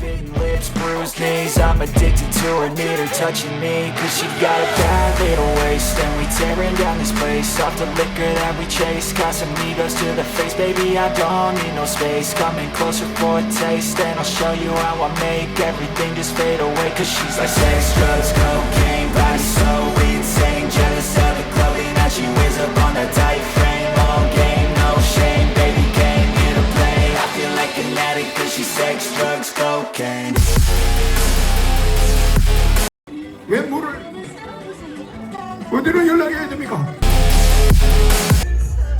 Bitten lips, bruised knees. I'm addicted to her, need her touching me. Cause she got a bad little waist And we tearing down this place. Off the liquor that we chase Casamigos to the face. Baby, I don't need no space. Coming closer for a taste And I'll show you how I make Everything just fade away. Cause she's like sex, drugs, cocaine Body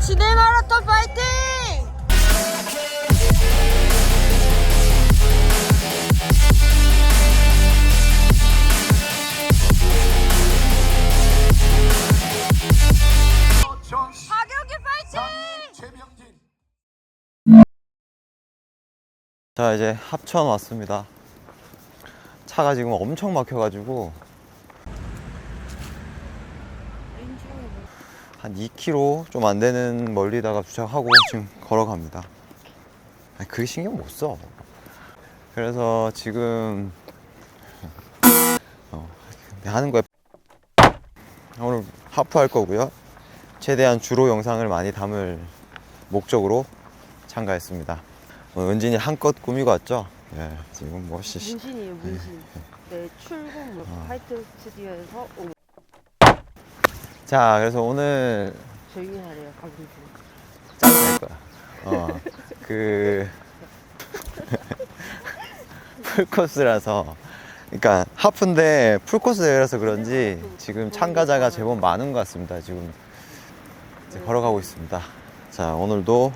시내 마라톤 파이팅! 박영기 파이팅! 자 이제 합천 왔습니다 차가 지금 엄청 막혀가지고 한 2km 좀 안 되는 멀리다가 주차하고 지금 걸어갑니다. 아니 그게 신경 못 써. 그래서 지금 어, 하는 거에 오늘 하프 할 거고요. 최대한 주로 영상을 많이 담을 목적으로 참가했습니다. 어, 은진이 한껏 꾸미고 왔죠? 예, 지금 뭐 씨. 문신이에요, 문신. 네, 출국 화이트 스튜디오에서 오, 자, 그래서 오늘 조용히 하래요. 짜증 날 거야. 어, 그 풀코스라서, 그러니까 하프인데 풀코스 대회라서 그런지 지금 참가자가 제법 많은 것 같습니다. 지금 이제 걸어가고 있습니다. 자, 오늘도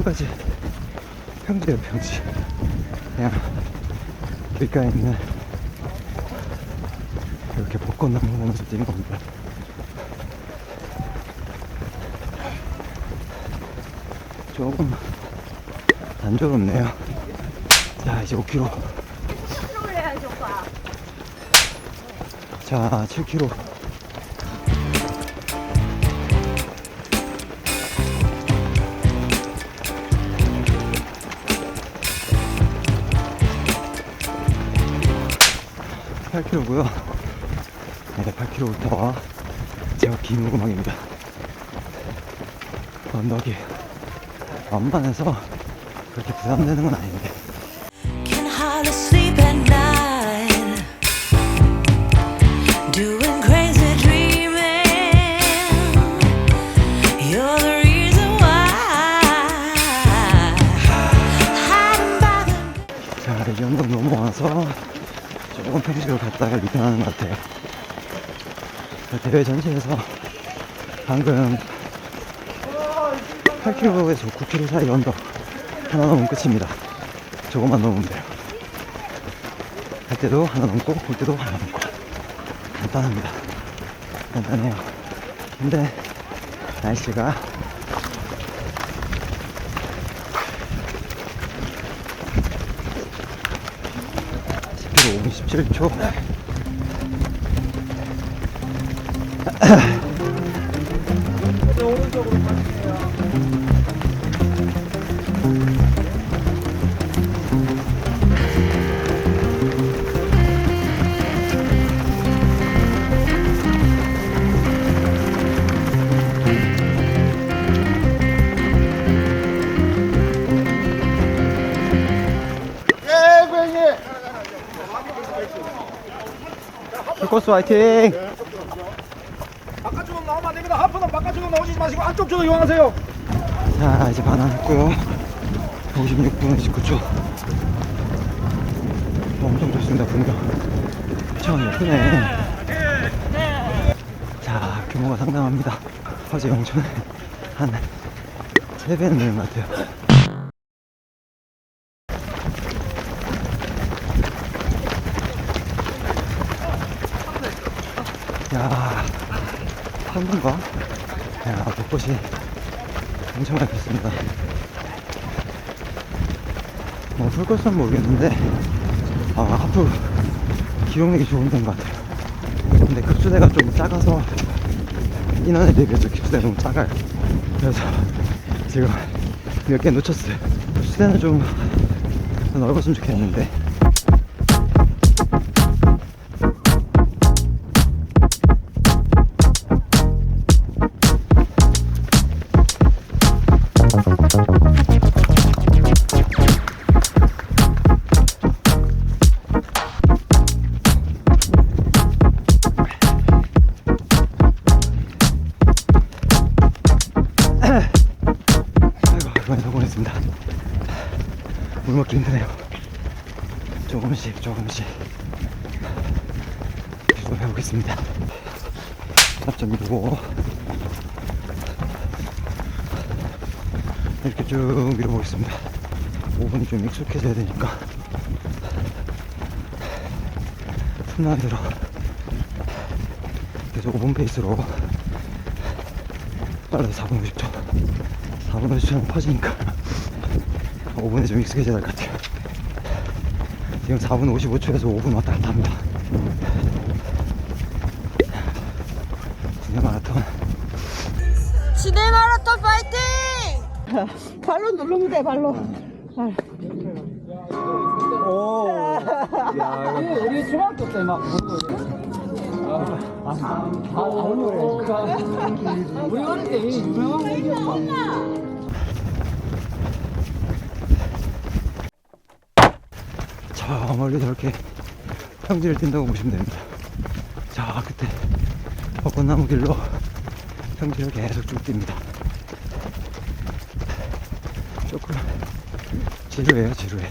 여기까지. 평지에 평지. 그냥 길가에 있는 이렇게 벚꽃나무 보면서 뛰는 겁니다. 조금 단조롭네요. 자 이제 5km 자 7km 8km고요. 네, 8km 오타와 제가 김우구망입니다. 언덕이 완반해서 그렇게 부담되는 건 아닌데 평지로 갔다가 리턴하는 것 같아요. 자, 대회 전체에서 방금 8km에서 9km 사이 언덕 하나 넘으면 끝입니다. 조금만 넘으면 돼요. 갈 때도 하나 넘고 올 때도 하나 넘고 간단합니다. 간단해요. 근데 날씨가 로 5분 17초. 풀코스 화이팅! 바깥쪽으로 나오면 안 됩니다 하프는 바깥쪽으로 나오지 마시고 안쪽 쪽으로 이용하세요 자, 이제 반환했고요. 56분 29초. 엄청 좋습니다, 분위기가. 처음이 크네. 자, 규모가 상당합니다. 어제 영천에 한 3배는 되는 것 같아요. 야, 한분가? 야, 벚꽃이 엄청 많이 폈습니다. 뭐, 풀꽃은 모르겠는데, 아, 하프 기록력이 좋은 데인 것 같아요. 근데 급수대가 좀 작아서, 인원에 대비해서 급수대가 너무 작아요. 그래서 지금 몇 개 놓쳤어요. 급수대는 좀더 넓었으면 좋겠는데. 계속 해보겠습니다. 앞점 이루고, 이렇게 쭉 밀어보겠습니다. 5분이 좀 익숙해져야 되니까. 틈나게 들어. 계속 5분 페이스로 빨라서 4분 50초. 4분 50초는 퍼지니까 5분에 좀 익숙해져야 될 것 같아요. 지금 4분 55초에서 5분 왔다 갔다 합니다. 진짜 마라톤. 시내 마라톤 파이팅! 발로 누르면 돼, 발로. 저 멀리 저렇게 평지를 뛴다고 보시면 됩니다. 자, 그때 벚꽃나무 길로 평지를 계속 쭉 뜁니다. 조금 지루해요, 지루해.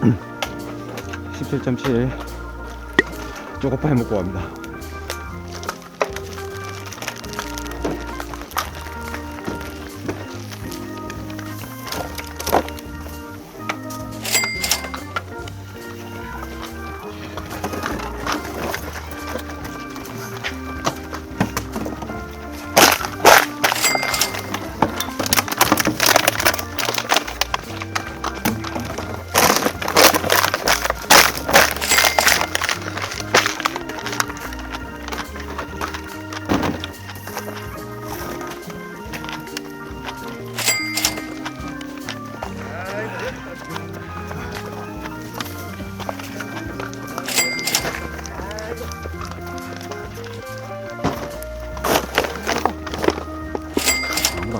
(17.7) 쪼고파이 먹고 갑니다.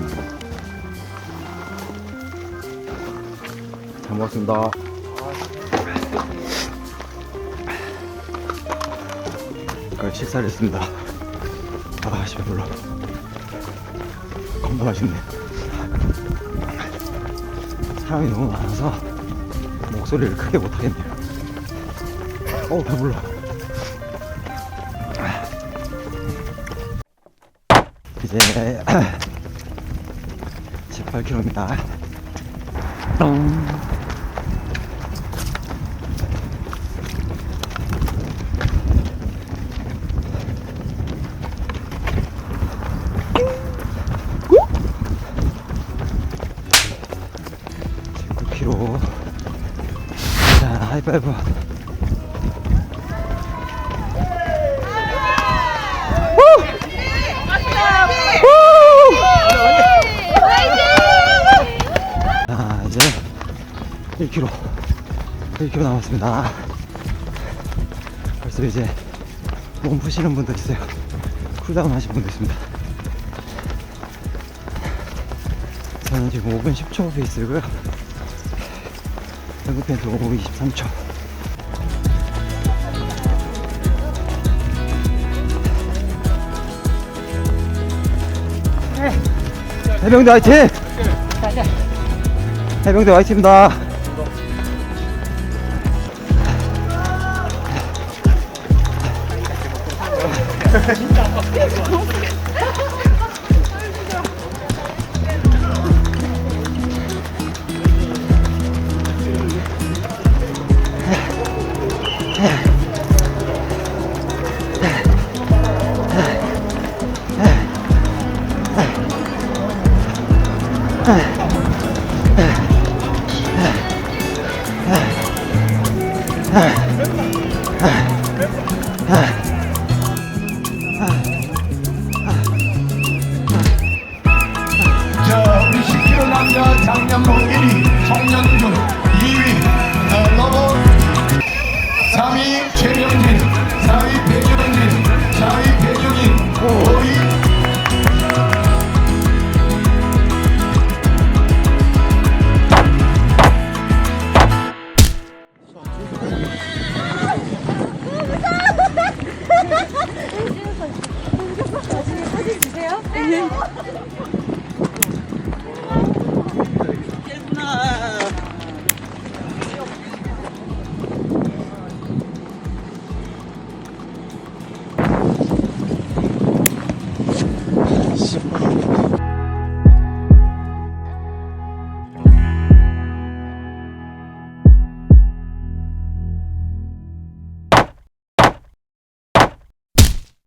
먹어. 잘 먹었습니다. 아, 식사를 했습니다. 아, 씨, 배불러. 겁나 맛있네. 사람이 너무 많아서 목소리를 크게 못하겠네요. 어우, 배불러. 이제 18km입니다. 똥. m 자, 하이파이브. 자, 이제 1km. 1km 남았습니다. 벌써 이제 몸 푸시는 분도 있어요. 쿨다운 하신 분도 있습니다. 저는 지금 5분 10초 페이스고요. 연구 펜스 5분 23초. 해병대 화이팅! 해병대 화이팅입니다. 저우